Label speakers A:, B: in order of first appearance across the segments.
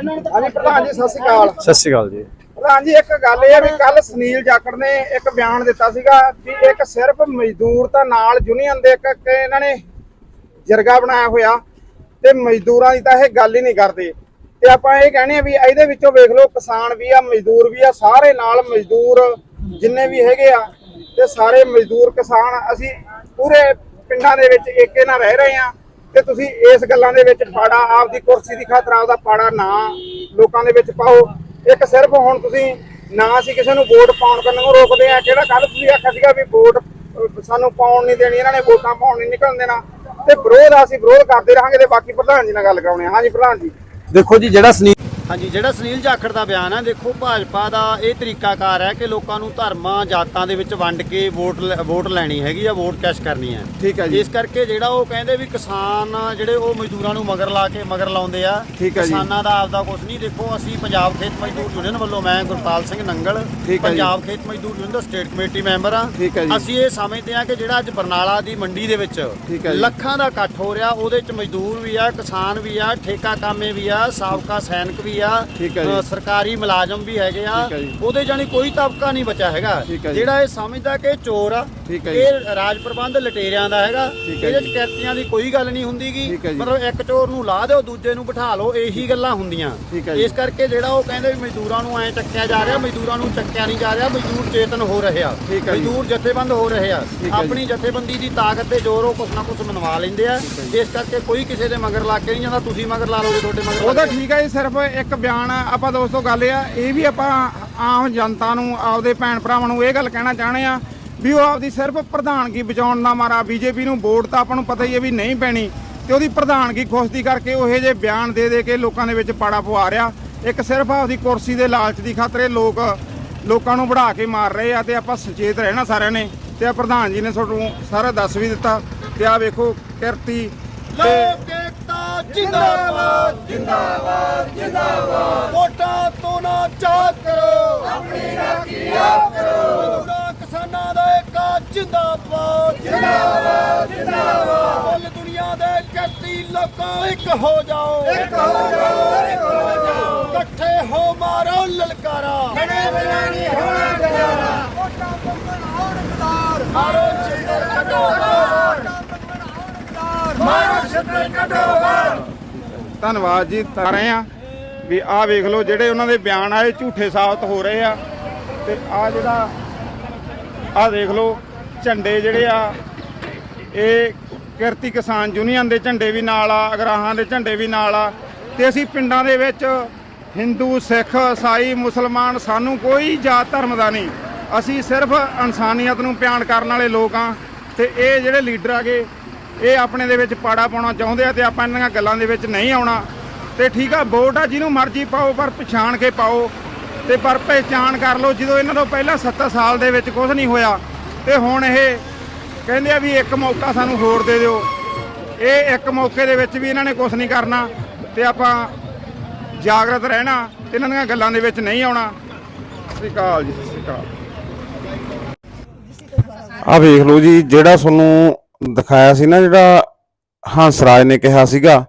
A: ਹਾਂਜੀ ਪ੍ਰਧਾਨ ਜੀ ਸਤਿ ਸ਼੍ਰੀ ਅਕਾਲ।
B: ਸਤਿ ਸ਼੍ਰੀ ਅਕਾਲ ਜੀ।
A: ਪ੍ਰਧਾਨ ਜੀ ਇੱਕ ਗੱਲ ਇਹ ਹੈ ਵੀ ਕੱਲ ਸੁਨੀਲ ਜਾਖੜ ਨੇ ਇੱਕ ਬਿਆਨ ਦਿੱਤਾ ਸੀਗਾ ਵੀ ਇੱਕ ਸਿਰਫ ਮਜ਼ਦੂਰ ਤਾਂ ਨਾਲ ਯੂਨੀਅਨ ਦੇ ਇੱਕ ਇੱਕ ਇਹਨਾਂ ਨੇ ਜਰਗਾ ਬਣਾਇਆ ਹੋਇਆ ਤੇ ਮਜ਼ਦੂਰਾਂ ਦੀ ਤਾਂ ਇਹ ਗੱਲ ਹੀ ਨਹੀਂ ਕਰਦੇ। ਤੇ ਆਪਾਂ ਇਹ ਕਹਿੰਦੇ ਆ ਵੀ ਇਹਦੇ ਵਿੱਚੋਂ ਵੇਖ ਲਓ ਕਿਸਾਨ ਵੀ ਆ ਮਜ਼ਦੂਰ ਵੀ ਆ ਸਾਰੇ ਨਾਲ ਮਜ਼ਦੂਰ ਜਿੰਨੇ ਵੀ ਹੈਗੇ ਆ ਤੇ ਸਾਰੇ ਮਜ਼ਦੂਰ ਕਿਸਾਨ ਅਸੀਂ ਪੂਰੇ ਪਿੰਡਾਂ ਦੇ ਵਿੱਚ ਏਕੇ ਨਾਲ ਰਹਿ ਰਹੇ ਆ। ਤੇ ਤੁਸੀਂ ਇਸ ਗੱਲਾਂ ਦੇ ਵਿੱਚ ਪਾੜਾ ਆਪਦੀ ਕੁਰਸੀ ਦੀ ਖਾਤਰ ਆਪਦਾ ਪਾੜਾ ਨਾ ਲੋਕਾਂ ਦੇ ਵਿੱਚ ਪਾਓ। ਇੱਕ ਸਿਰਫ ਹੁਣ ਤੁਸੀਂ ਨਾ ਅਸੀਂ ਕਿਸੇ ਨੂੰ ਵੋਟ ਪਾਉਣ ਕੰਨੋਂ ਰੋਕਦੇ ਆ ਕਿਹੜਾ ਕੱਲ ਤੁਸੀਂ ਆਖਿਆ ਸੀਗਾ ਵੀ ਵੋਟ ਸਾਨੂੰ ਪਾਉਣ ਨਹੀਂ ਦੇਣੀ, ਇਹਨਾਂ ਨੇ ਵੋਟਾਂ ਪਾਉਣ ਨਹੀਂ ਨਿਕਲਣ ਦੇਣਾ। ਤੇ ਵਿਰੋਧ ਅਸੀਂ ਵਿਰੋਧ ਕਰਦੇ ਰਹਾਂਗੇ ਤੇ ਬਾਕੀ ਪ੍ਰਧਾਨ ਜੀ ਨਾਲ ਗੱਲ ਕਰਾਉਣੇ ਆ। ਹਾਂਜੀ, ਪ੍ਰਧਾਨ ਜੀ।
B: ਦੇਖੋ ਜੀ, ਜਿਹੜਾ
C: ਹਾਂਜੀ ਜਿਹੜਾ ਸੁਨੀਲ ਜਾਖੜ ਦਾ ਬਿਆਨ ਹੈ ਦੇਖੋ ਭਾਜਪਾ ਦਾ ਇਹ ਤਰੀਕਾਕਾਰ ਹੈ ਕਿ ਲੋਕਾਂ ਨੂੰ ਧਰਮਾਂ ਜਾਤਾਂ ਦੇ ਵਿੱਚ ਵੰਡ ਕੇ ਵੋਟ ਵੋਟ ਲੈਣੀ ਹੈਗੀ ਆ ਵੋਟ ਕੈਸ਼ ਕਰਨੀ ਹੈ
A: ਠੀਕ ਹੈ ਜੀ
C: ਇਸ ਕਰਕੇ ਜਿਹੜਾ ਉਹ ਕਹਿੰਦੇ ਵੀ ਕਿਸਾਨ ਜਿਹੜੇ ਉਹ ਮਜ਼ਦੂਰਾਂ ਨੂੰ ਮਗਰ ਲਾ ਕੇ ਮਗਰ ਲਾਉਂਦੇ ਆ। ਕਿਸਾਨਾਂ ਦਾ ਆਪਦਾ ਕੁਝ ਨਹੀਂ ਦੇਖੋ ਅਸੀਂ ਪੰਜਾਬ ਖੇਤ ਮਜ਼ਦੂਰ ਯੂਨੀਅਨ ਵੱਲੋਂ ਮੈਂ ਗੁਰਪਾਲ ਸਿੰਘ ਨੰਗਲ। ਪੰਜਾਬ ਖੇਤ ਮਜ਼ਦੂਰ ਯੂਨੀਅਨ ਦਾ ਸਟੇਟ ਕਮੇਟੀ ਮੈਂਬਰ ਆ
A: ਠੀਕ ਹੈ ਜੀ।
C: ਅਸੀਂ ਇਹ ਸਮਝਦੇ ਆ ਕਿ ਜਿਹੜਾ ਅੱਜ ਬਰਨਾਲਾ ਦੀ ਮੰਡੀ ਦੇ ਵਿੱਚ। ਲੱਖਾਂ ਦਾ ਇਕੱਠ ਹੋ ਰਿਹਾ ਉਹਦੇ ਚ ਮਜ਼ਦੂਰ ਵੀ ਆ ਕਿਸਾਨ ਵੀ ਆ ਠੇਕਾ ਕਾਮੇ ਵੀ ਆ ਸਾਬਕਾ ਸੈਨਿਕ ਵੀ ਆ
A: ਠੀਕ ਹੈ ਜੀ।
C: ਅ, ਸਰਕਾਰੀ ਮੁਲਾਜ਼ਮ ਵੀ ਹੈਗੇ ਆ
A: ਠੀਕ ਹੈ ਜੀ।
C: ਉਹਦੇ ਜਾਨੀ ਕੋਈ ਤਬਕਾ ਨਹੀਂ ਬਚਿਆ ਹੈਗਾ
A: ਠੀਕ ਹੈ ਜੀ।
C: ਜਿਹੜਾ ਇਹ ਸਮਝਦਾ ਕਿ ਇਹ ਚੋਰ ਆ
A: ਠੀਕ ਹੈ ਜੀ।
C: ਇਹ ਰਾਜ ਪ੍ਰਬੰਧ ਲਟੇਰਿਆਂ ਦਾ ਹੈਗਾ
A: ਠੀਕ ਹੈ
C: ਇਹਦੇ। ਚ ਕਿਰਤੀਆਂ ਦੀ ਕੋਈ ਗੱਲ ਨਹੀਂ ਹੁੰਦੀਗੀ
A: ਠੀਕ ਹੈ ਜੀ।
C: ਮਤਲਬ ਇੱਕ ਚੋਰ ਨੂੰ ਲਾ ਦਿਓ ਦੂਜੇ ਨੂੰ ਬਿਠਾ ਲਓ ਇਹੀ ਗੱਲਾਂ ਹੁੰਦੀਆਂ
A: ਠੀਕ ਹੈ ਜੀ।
C: ਇਸ ਕਰਕੇ ਜਿਹੜਾ ਉਹ ਕਹਿੰਦੇ ਵੀ ਮਜ਼ਦੂਰਾਂ ਨੂੰ ਐ ਚੱਕਿਆ ਜਾ ਰਿਹਾ ਮਜ਼ਦੂਰਾਂ ਨੂੰ ਚੱਕਿਆ ਨਹੀਂ ਜਾ ਰਿਹਾ ਮਜ਼ਦੂਰ ਚੇਤਨ ਹੋ ਰਹੇ ਆ
A: ਠੀਕ ਹੈ ਜੀ।
C: ਮਜ਼ਦੂਰ ਜਥੇਬੰਦ ਹੋ ਰਹੇ ਆ
A: ਠੀਕ ਹੈ ਜੀ।
C: ਆਪਣੀ ਜਥੇਬੰਦੀ ਦੀ ਤਾਕਤ ਤੇ ਜ਼ੋਰ ਉਹ ਕੁਛ ਨਾ ਕੁਛ ਮਨਵਾ ਲੈਂਦੇ ਆ ਇਸ ਕਰਕੇ ਕੋਈ ਕਿਸੇ ਦੇ ਮਗਰ ਲੱਗ ਕੇ ਨਹੀਂ ਜਾਂਦਾ ਤੁਸੀਂ ਮਗਰ ਲਾ ਲਓਗੇ ਤੁਹਾਡੇ ਮਗਰ
A: ਉਹ ਤਾਂ ਠੀਕ ਹੈ ਜੀ ਸਿਰਫ ਇੱਕ ਬਿਆਨ ਆਪਾਂ ਦੋਸਤੋ ਗੱਲ ਆ, ਇਹ ਵੀ ਆਪਾਂ ਆਮ ਜਨਤਾ ਨੂੰ, ਆਪਦੇ ਭੈਣ ਭਰਾਵਾਂ ਨੂੰ ਇਹ ਗੱਲ ਕਹਿਣਾ ਚਾਹਣੇ ਆ ਵੀ ਉਹ ਆਪਦੀ ਸਿਰਫ ਪ੍ਰਧਾਨਗੀ ਬਚਾਉਣ ਦਾ ਮਾਰਾ ਬੀਜੇਪੀ ਨੂੰ ਵੋਟ ਤਾਂ ਆਪਾਂ ਨੂੰ ਪਤਾ ਹੀ ਹੈ ਵੀ ਨਹੀਂ ਪੈਣੀ ਤੇ ਉਹਦੀ ਪ੍ਰਧਾਨਗੀ ਖੁਸ਼ਦੀ ਕਰਕੇ ਉਹ ਇਹ ਜੇ ਬਿਆਨ ਦੇ ਦੇ ਕੇ ਲੋਕਾਂ ਦੇ ਵਿੱਚ ਪਾੜਾ ਪਵਾ ਰਿਹਾ। ਇੱਕ ਸਿਰਫ ਆਪਦੀ ਕੁਰਸੀ ਦੇ ਲਾਲਚ ਦੀ ਖਾਤਰ ਇਹ ਲੋਕ, ਲੋਕਾਂ ਨੂੰ ਵੜਾ ਕੇ ਮਾਰ ਰਹੇ ਆ ਤੇ ਆਪਾਂ ਸੁਚੇਤ ਰਹਿਣਾ ਸਾਰਿਆਂ ਨੇ ਤੇ ਆ ਪ੍ਰਧਾਨ ਜੀ ਨੇ ਤੁਹਾਨੂੰ ਸਾਰਾ ਦੱਸ ਵੀ ਦਿੱਤਾ ਤੇ ਆ ਵੇਖੋ ਕਿਰਤੀ ਤੇ
C: ਜਿੰਦਾਬਾਦ। ਜਿੰਦਾਬਾਦ ਜਿੰਦਾਬਾਦ। ਵੋਟਾਂ ਤੋਂ ਨਾ ਚਾਹ ਕਰੋ। ਆਪਣੀ ਰਾਖੀ ਆਪ ਕਰੋ। ਮਜ਼ਦੂਰਾਂ ਕਿਸਾਨਾਂ ਦਾ ਏਕਾ ਜਿੰਦਾਬਾਦ। ਜਿੰਦਾਬਾਦ ਜਿੰਦਾਬਾਦ। ਕੁੱਲ ਦੁਨੀਆ ਦੇ ਕਿਰਤੀ ਲੋਕਾਂ ਇੱਕ ਹੋ ਜਾਓ। ਇੱਕ ਹੋ ਜਾਓ ਇੱਕ ਹੋ ਜਾਓ। ਇਕੱਠੇ ਹੋ ਮਾਰੋ ਲਲਕਾਰਾ। ਬਣੇ ਨਹੀਂ ਹੋਣਾ ਗੁਜ਼ਾਰਾ। ਵੋਟਾਂ ਮੰਗਣ ਆਉਣ ਇਕਤਾਰ ਮਾਰੋ ਛਿੱਤਰ ਕੱਢੋ ਬਾਹਰ ਮਾਰੋ ਛਿੱਤਰ ਕੱਢੋ ਬਾਹਰ
A: ਧੰਨਵਾਦ ਜੀ, ਤਾਂ ਰਹੇ ਆ ਵੀ ਆਹ ਵੇਖ ਲਓ, ਜਿਹੜੇ ਉਹਨਾਂ ਦੇ ਬਿਆਨ ਆਏ, ਝੂਠੇ ਸਾਬਤ ਹੋ ਰਹੇ ਆ। ਤੇ ਆ ਜਿਹੜਾ, ਆਹ ਦੇਖ ਲਓ, ਝੰਡੇ ਜਿਹੜੇ ਆ, ਇਹ ਕਿਰਤੀ ਕਿਸਾਨ ਯੂਨੀਅਨ ਦੇ ਝੰਡੇ ਵੀ ਨਾਲ ਆ, ਅਗਰਾਹਾਂ ਦੇ ਝੰਡੇ ਵੀ ਨਾਲ ਆ। ਤੇ ਅਸੀਂ ਪਿੰਡਾਂ ਦੇ ਵਿੱਚ ਹਿੰਦੂ, ਸਿੱਖ ਈਸਾਈ ਮੁਸਲਮਾਨ, ਸਾਨੂੰ ਕੋਈ ਜਾਤ ਧਰਮ ਦਾ ਨਹੀਂ। ਅਸੀਂ ਸਿਰਫ ਇਨਸਾਨੀਅਤ ਨੂੰ ਪਿਆਰ ਕਰਨ ਵਾਲੇ ਲੋਕ ਆ ਤੇ ਇਹ ਜਿਹੜੇ ਲੀਡਰ ਆਗੇ ਇਹ ਆਪਣੇ ਦੇ ਵਿੱਚ ਪਾੜਾ ਪਾਉਣਾ ਚਾਹੁੰਦੇ ਆ ਤੇ ਆਪਾਂ ਇਹਨਾਂ ਦੀਆਂ ਗੱਲਾਂ ਦੇ ਵਿੱਚ ਨਹੀਂ ਆਉਣਾ। ਤੇ ਠੀਕ ਆ, ਵੋਟ ਆ, ਜਿਹਨੂੰ ਮਰਜ਼ੀ ਪਾਓ, ਪਰ ਪਛਾਣ ਕੇ ਪਾਓ। ਤੇ ਪਰ ਪਹਿਚਾਣ ਕਰ ਲਓ, ਜਦੋਂ ਇਹਨਾਂ ਤੋਂ ਪਹਿਲਾਂ 70 ਸਾਲ ਦੇ ਵਿੱਚ ਕੁਝ ਨਹੀਂ ਹੋਇਆ, ਤੇ ਹੁਣ ਇਹ ਕਹਿੰਦੇ ਆ ਵੀ ਇੱਕ ਮੌਕਾ ਸਾਨੂੰ ਹੋਰ ਦੇ ਦਿਓ। ਇਹ ਇੱਕ ਮੌਕੇ ਦੇ ਵਿੱਚ ਵੀ ਇਹਨਾਂ ਨੇ ਕੁਝ ਨਹੀਂ ਕਰਨਾ, ਤੇ ਆਪਾਂ ਜਾਗਰਤ ਰਹਿਣਾ, ਤੇ ਇਹਨਾਂ ਦੀਆਂ ਗੱਲਾਂ ਦੇ ਵਿੱਚ ਨਹੀਂ ਆਉਣਾ। ਸਤਿ ਸ਼੍ਰੀ ਅਕਾਲ ਜੀ, ਸਤਿ ਸ਼੍ਰੀ ਅਕਾਲ।
D: ਆ ਵੇਖ ਲਓ ਜੀ, ਜਿਹੜਾ ਤੁਹਾਨੂੰ ਦਿਖਾਇਆ ਸੀ ਨਾ ਜਿਹੜਾ ਹੰਸਰਾਜ ਨੇ ਕਿਹਾ ਸੀਗਾ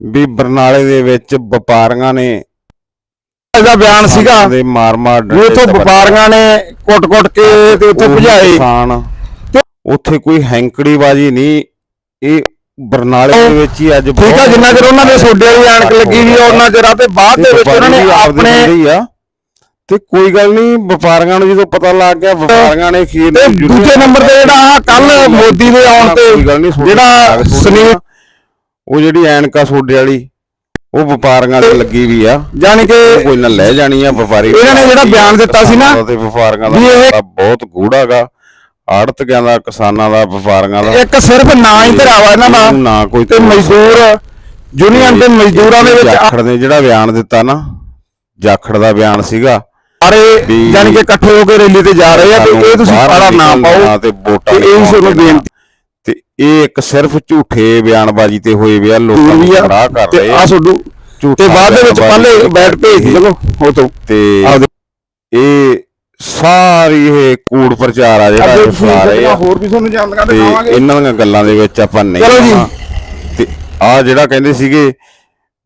D: ਵੀ ਬਰਨਾਲੇ ਦੇ ਵਿੱਚ ਵਪਾਰੀਆਂ ਨੇ
B: ਇਹਦਾ ਬਿਆਨ ਸੀਗਾ।
D: ਦੇ ਮਾਰ ਮਾਰ
B: ਵੀ ਉੱਥੋਂ ਵਪਾਰੀਆਂ ਨੇ ਕੁੱਟ-ਕੁੱਟ ਕੇ ਤੇ ਉੱਥੇ ਭਜਾਏ।
D: ਕਿਸਾਨ। ਉੱਥੇ ਕੋਈ ਹੈਂਕੜੀ ਬਾਜੀ ਨਹੀਂ ਇਹ ਬਰਨਾਲੇ ਦੇ ਵਿੱਚ ਹੀ ਅੱਜ
B: ਠੀਕ ਆ ਜਿੰਨਾ ਚਿਰ ਉਹਨਾਂ ਦੇ ਸੋਡੇ ਵਾਲੀ ਐਨਕ ਲੱਗੀ ਵੀ ਉਹਨਾਂ ਚਿਰ ਆ ਤੇ ਬਾਅਦ ਦੇ ਵਿੱਚ ਉਹਨਾਂ ਨੇ ਆਪਣੇ
D: ਤੇ ਕੋਈ ਗੱਲ ਨਹੀਂ ਵਪਾਰੀਆਂ ਨੂੰ ਜਦੋਂ ਪਤਾ ਲੱਗ ਗਿਆ ਵਪਾਰੀਆਂ ਨੇ ਖੀਰ
B: ਤੇ ਦੂਜੇ ਨੰਬਰ ਤੇ ਜਿਹੜਾ ਕੱਲ ਮੋਦੀ ਦੇ ਆਉਣ ਤੇ ਜਿਹੜਾ ਸੁਨੀਲ
D: ਉਹ ਜਿਹੜੀ ਐਨਕਾ ਸੋਡੇ ਵਾਲੀ ਉਹ ਵਪਾਰੀਆਂ ਤੇ ਲੱਗੀ ਵੀ ਆ।
B: ਜਾਣੀ ਕਿ
D: ਕੋਈ ਨਾ ਲੈ ਜਾਣੀ ਆ ਵਪਾਰੀ।
B: ਇਹਨਾਂ ਨੇ ਜਿਹੜਾ ਬਿਆਨ ਦਿੱਤਾ ਸੀ ਨਾ,
D: ਤੇ ਵਪਾਰੀਆਂ ਦਾ ਬਹੁਤ ਗੂੜਾਗਾ ਆੜਤਕਿਆਂ ਦਾ ਕਿਸਾਨਾਂ ਦਾ ਵਪਾਰੀਆਂ ਦਾ।
B: ਇੱਕ ਸਿਰਫ ਨਾਂ ਹੀ ਧਰਾਵਾ ਇਹਨਾਂ ਦਾ
D: ਨਾ ਕੋਈ
B: ਤੇ ਮਜ਼ਦੂਰ ਯੂਨੀਅਨ ਦੇ ਮਜ਼ਦੂਰਾਂ ਦੇ ਵਿੱਚ
D: ਜਾਖੜ ਨੇ ਜਿਹੜਾ ਬਿਆਨ ਦਿੱਤਾ ਨਾ ਜਾਖੜ ਦਾ ਬਿਆਨ ਸੀਗਾ।
B: ਸਾਰੇ ਜਾਣੀ ਕਿ ਇਕੱਠੇ ਹੋ ਕੇ ਰੈਲੀ ਤੇ ਜਾ ਰਹੇ ਆ ਤੇ ਇਹ ਤੁਸੀਂ ਸਾਰਾ ਨਾ ਪਾਓ
D: ਤੇ ਵੋਟਾਂ
B: ਇਹ ਤੁਹਾਨੂੰ। ਬੇਨਤੀ
D: ਤੇ ਇਹ ਇੱਕ ਸਿਰਫ ਝੂਠੇ ਬਿਆਨਬਾਜ਼ੀ ਤੇ ਹੋਏ ਵੇ ਆ ਲੋਕਾਂ ਨੂੰ ਗੁੰਮਰਾਹ ਕਰ ਰਹੇ
B: ਆ।
D: ਝੂਠਾ
B: ਤੇ ਬਾਅਦ ਦੇ ਵਿੱਚ ਪਹਿਲੇ ਬੈਠ ਭੇਜ ਲਵੋ ਉਹ ਤੋਂ
D: ਤੇ ਇਹ ਸਾਰੀ ਇਹ ਕੂੜ ਪ੍ਰਚਾਰ ਆ ਜਿਹੜਾ ਫੈਲਾ ਰਹੇ ਆ।
A: ਹੋਰ ਵੀ ਤੁਹਾਨੂੰ ਜਾਣਕਾਰੀ ਦਿਖਾਵਾਂਗੇ
D: ਇਹਨਾਂ ਦੀਆਂ ਗੱਲਾਂ ਦੇ ਵਿੱਚ ਆਪਾਂ ਨਹੀਂ
B: ਚਲੋ ਜੀ।
D: ਤੇ ਆ ਜਿਹੜਾ ਕਹਿੰਦੇ ਸੀਗੇ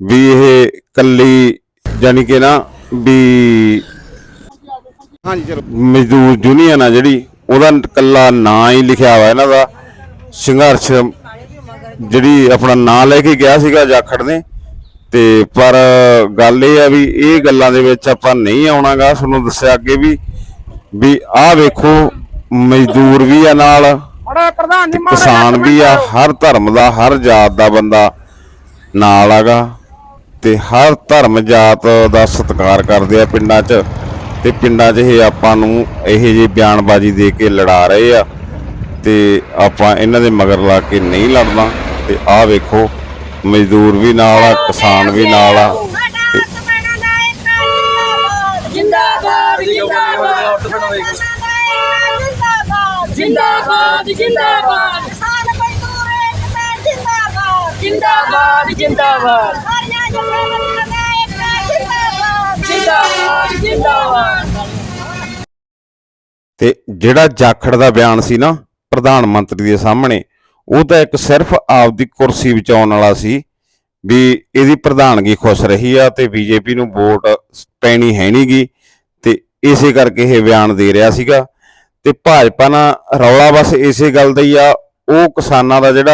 D: ਵੀ ਇਹ ਕੱਲੀ ਜਾਨੀ ਕਿ ਨਾ ਵੀ
A: ਹਾਂਜੀ ਚਲੋ।
D: ਮਜ਼ਦੂਰ ਯੂਨੀਅਨ ਆ ਜਿਹੜੀ ਉਹਦਾ ਕੱਲਾ ਨਾਂ ਹੀ ਲਿਖਿਆ ਹੋਇਆ ਇਹਨਾਂ ਦਾ ਸੰਘਰਸ਼ ਜਿਹੜੀ ਆਪਣਾ ਨਾਂ ਲੈ ਕੇ ਗਿਆ ਸੀਗਾ ਜਾਖੜ ਨੇ। ਤੇ ਪਰ ਗੱਲ ਇਹ ਆ ਵੀ ਇਹ ਗੱਲਾਂ ਦੇ ਵਿੱਚ ਆਪਾਂ ਨਹੀਂ ਆਉਣਾਗਾ ਤੁਹਾਨੂੰ ਦੱਸਿਆ ਅੱਗੇ ਵੀ ਵੀ ਆਹ ਵੇਖੋ ਮਜ਼ਦੂਰ ਵੀ ਆ ਨਾਲ ਕਿਸਾਨ ਵੀ ਆ ਹਰ ਧਰਮ ਦਾ ਹਰ ਜਾਤ ਦਾ ਬੰਦਾ ਨਾਲ ਆਗਾ ਤੇ ਹਰ ਧਰਮ ਜਾਤ ਦਾ ਸਤਿਕਾਰ ਕਰਦੇ ਆ ਪਿੰਡਾਂ 'ਚ। ਤੇ ਪਿੰਡਾਂ 'ਚ ਇਹ ਆਪਾਂ ਨੂੰ ਇਹੋ ਜਿਹੀ ਬਿਆਨਬਾਜ਼ੀ ਦੇ ਕੇ ਲੜਾ ਰਹੇ ਆ ਤੇ ਆਪਾਂ ਇਹਨਾਂ ਦੇ ਮਗਰ ਲਾ ਕੇ ਨਹੀਂ ਲੜਨਾ ਤੇ ਆਹ ਵੇਖੋ ਮਜ਼ਦੂਰ ਵੀ ਨਾਲ ਆ ਕਿਸਾਨ ਵੀ ਨਾਲ ਆ।
E: ਜਿੰਦਾਬਾਦ ਜਿੰਦਾਬਾਦ ਜਿੰਦਾਬਾਦ ਜਿੰਦਾਬਾਦ ਕਿਸਾਨ ਮਜ਼ਦੂਰ ਏਕਤਾ ਜਿੰਦਾਬਾਦ। ਜਿੰਦਾਬਾਦ ਜਿੰਦਾਬਾਦ ਜਿੰਦਾਬਾਦ
D: ਤੇ ਜਿਹੜਾ ਜਾਖੜ ਦਾ ਬਿਆਨ ਸੀ ਨਾ ਪ੍ਰਧਾਨ ਮੰਤਰੀ ਦੇ ਸਾਹਮਣੇ, ਉਹ ਤਾਂ ਇੱਕ ਸਿਰਫ ਆਪਦੀ ਕੁਰਸੀ ਬਚਾਉਣ ਵਾਲਾ ਸੀ ਵੀ ਇਹਦੀ ਪ੍ਰਧਾਨਗੀ ਖੁਸ਼ ਰਹੀ ਆ ਤੇ ਬੀਜੇਪੀ ਨੂੰ ਵੋਟ ਪੈਣੀ ਹੈ ਨਹੀਂਗੀ ਤੇ ਇਸੇ ਕਰਕੇ ਇਹ ਬਿਆਨ ਦੇ ਰਿਹਾ ਸੀਗਾ। ਤੇ ਭਾਜਪਾ ਨਾਲ ਰੌਲਾ ਬਸ ਇਸੇ ਗੱਲ ਦਾ ਹੀ ਆ, ਉਹ ਕਿਸਾਨਾਂ ਦਾ ਜਿਹੜਾ